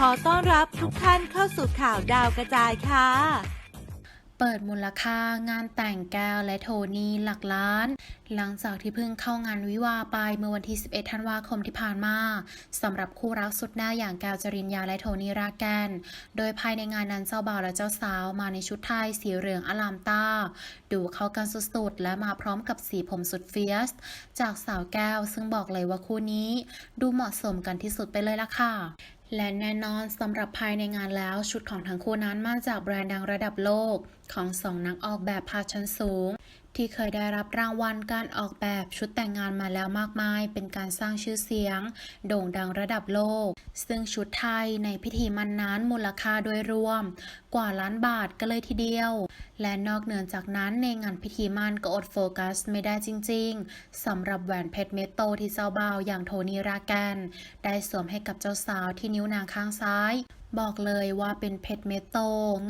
ขอต้อนรับทุกท่านเข้าสู่ข่าวดาวกระจายค่ะ เปิดมูลค่างานแต่งแก้วและโทนี่หลักล้าน หลังจากที่เพิ่งเข้างานวิวาไปเมื่อวันที่ 11 ธันวาคมที่ผ่านมาสำหรับคู่รักสุดหน้าอย่างแก้วจริญญาและโทนี่รากแกน โดยภายในงานนั้นเจ้าบ่าวและเจ้าสาวมาในชุดไทยสีเหลืองอลามตาดูเข้ากันสุดๆ และมาพร้อมกับสีผมสุดเฟียส จากสาวแก้วซึ่งบอกเลยว่าคู่นี้ ดูเหมาะสมกันที่สุดไปเลยละค่ะ และแน่นอนสำหรับภายในงานแล้วชุดของทั้งคู่นั้นมาจากแบรนด์ดังระดับโลกของสองนักออกแบบพาชั้นสูงที่เคยได้รับรางวัลการออกแบบชุดแต่งงานมาแล้วมากมาย เป็นการสร้างชื่อเสียง โด่งดังระดับโลก ซึ่งชุดไทยในพิธีมันนั้นมูลค่าโดยรวม กว่าล้านบาทกันเลยทีเดียว และนอกเหนือจากนั้นในงานพิธีมันก็อดโฟกัสไม่ได้จริงๆสำหรับแหวนเพชรเม็ดโตที่เจ้าบ่าวอย่างโทนี่ราแกน ได้สวมให้กับเจ้าสาวที่นิ้วนางข้างซ้ายบอกเลยว่าเป็นเพชรเมโต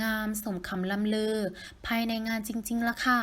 งามสมคำล่ำลือ ภายในงานจริง ๆละค่ะ